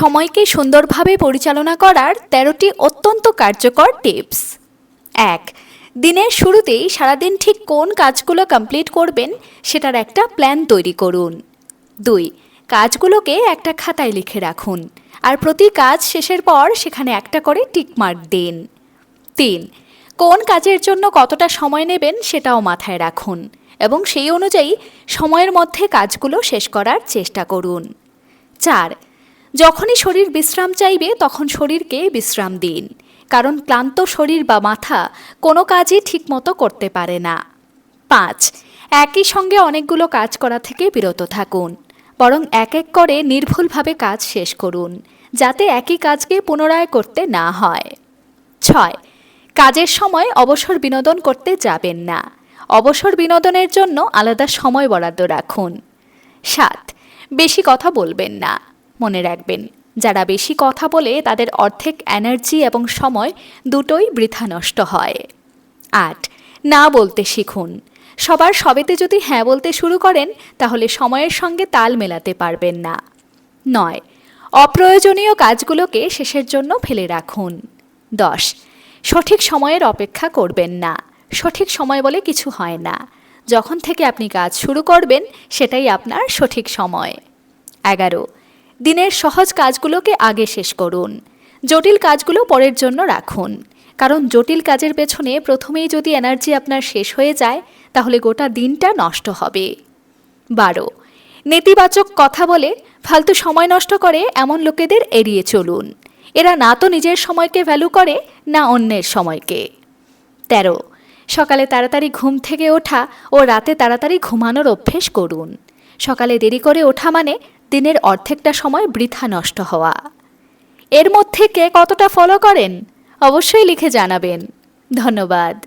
সময়কে সুন্দরভাবে পরিচালনা করার তেরোটি অত্যন্ত কার্যকর টিপস। এক, দিনের শুরুতেই সারাদিন ঠিক কোন কাজগুলো কমপ্লিট করবেন সেটার একটা প্ল্যান তৈরি করুন। দুই, কাজগুলোকে একটা খাতায় লিখে রাখুন আর প্রতি কাজ শেষের পর সেখানে একটা করে টিকমার্ক দিন। তিন, কোন কাজের জন্য কতটা সময় নেবেন সেটাও মাথায় রাখুন এবং সেই অনুযায়ী সময়ের মধ্যে কাজগুলো শেষ করার চেষ্টা করুন। চার যখনই শরীর বিশ্রাম চাইবে, তখন শরীরকে বিশ্রাম দিন। কারণ ক্লান্ত শরীর বা মাথা কোনো কাজই ঠিকমতো করতে পারে না। পাঁচ, একই সঙ্গে অনেকগুলো কাজ করা থেকে বিরত থাকুন। বরং এক এক করে নির্ভুলভাবে কাজ শেষ করুন, যাতে একই কাজকে পুনরায় করতে না হয়। ছয়, কাজের সময় অবসর বিনোদন করতে যাবেন না। অবসর বিনোদনের জন্য আলাদা সময় বরাদ্দ রাখুন। সাত, বেশি কথা বলবেন না। মনে রাখবেন। যারা বেশি কথা বলে তাদের অর্ধেক এনার্জি এবং সময় দুটোই বৃথা নষ্ট হয়। আট, না বলতে শিখুন। সবার সবেতে যদি হ্যাঁ বলতে শুরু করেন, তাহলে সময়ের সঙ্গে তাল মেলাতে পারবেন না। নয়, অপ্রয়োজনীয় কাজগুলোকে শেষের জন্য ফেলে রাখুন। দশ, সঠিক সময়ের অপেক্ষা করবেন না। সঠিক সময় বলে কিছু হয় না। যখন থেকে আপনি কাজ শুরু করবেন, সেটাই আপনার সঠিক সময়। এগারো দিনের সহজ কাজগুলোকে আগে শেষ করুন। জটিল কাজগুলো পরের জন্য রাখুন। কারণ জটিল কাজের পেছনে প্রথমেই যদি এনার্জি আপনার শেষ হয়ে যায়, তাহলে গোটা দিনটা নষ্ট হবে। বারো, নেতিবাচক কথা বলে ফালতু সময় নষ্ট করে এমন লোকেদের এড়িয়ে চলুন। এরা না তো নিজের সময়কে ভ্যালু করে, না অন্যের সময়কে। তেরো, সকালে তাড়াতাড়ি ঘুম থেকে ওঠা ও রাতে তাড়াতাড়ি ঘুমানোর অভ্যেস করুন। সকালে দেরি করে ওঠা মানে দিনের অর্ধেকটা সময় বৃথা নষ্ট হওয়া। এর মধ্যে কে কতটা ফলো করেন? অবশ্যই লিখে জানাবেন। ধন্যবাদ।